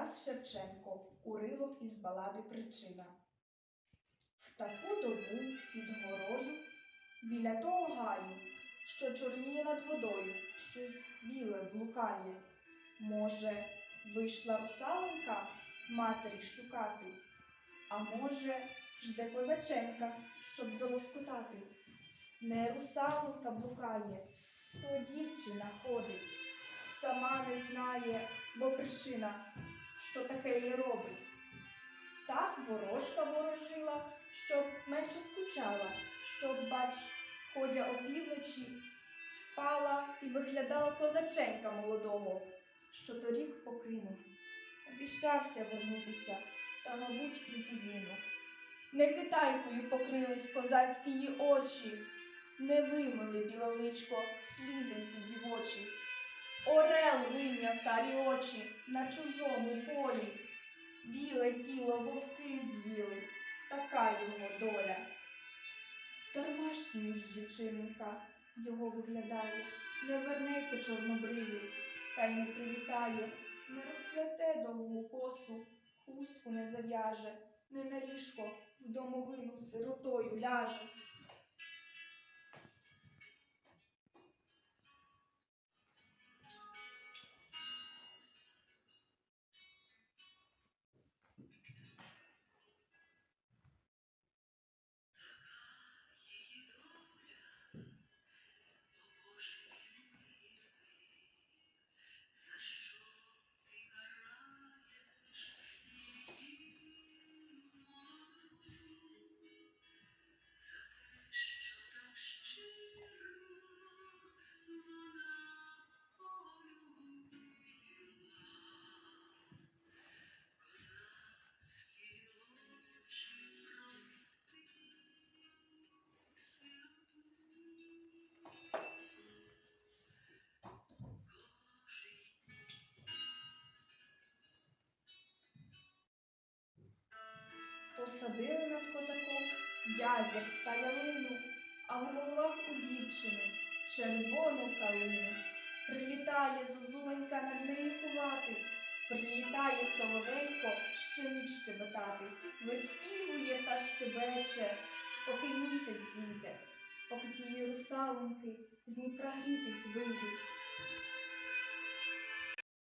Тарас Шевченко. Уривок із балади Причина. В таку добу під горою, біля того гаю, що чорніє над водою, щось біле блукає. Може, вийшла русаленька матері шукати, а може, жде козаченка, щоб залоскотати. Не русалонька блукає, то дівчина ходить, сама не знає, бо причина, що таке їй робить. Так ворожка ворожила, щоб менше скучала, щоб, бач, ходя опівночі, спала і виглядала козаченка молодого, що торік покинув. Обіщався вернутися, та, мабуть, і згинув. Не китайкою покрились козацькі її очі, не вимили білоличко слізеньки дівочі. Орел вийняв карі очі на чужому полі. Біле тіло вовки з'їли, така його доля. Дарма ж ніж дівчинка. Його виглядає, не вернеться чорнобривий, та й не привітає, не розплете довгу косу, хустку не зав'яже, не на ліжко в домовину сиротою ляже. Посадили над козаком ягір та ялину, а в головах у дівчини червону калину. Прилітає зозуленька над нею кувати, прилітає соловейко щеміч щебетати, виспівує та щебече, поки місяць зійде, поки ті русалоньки з Дніпра грітись вийдуть,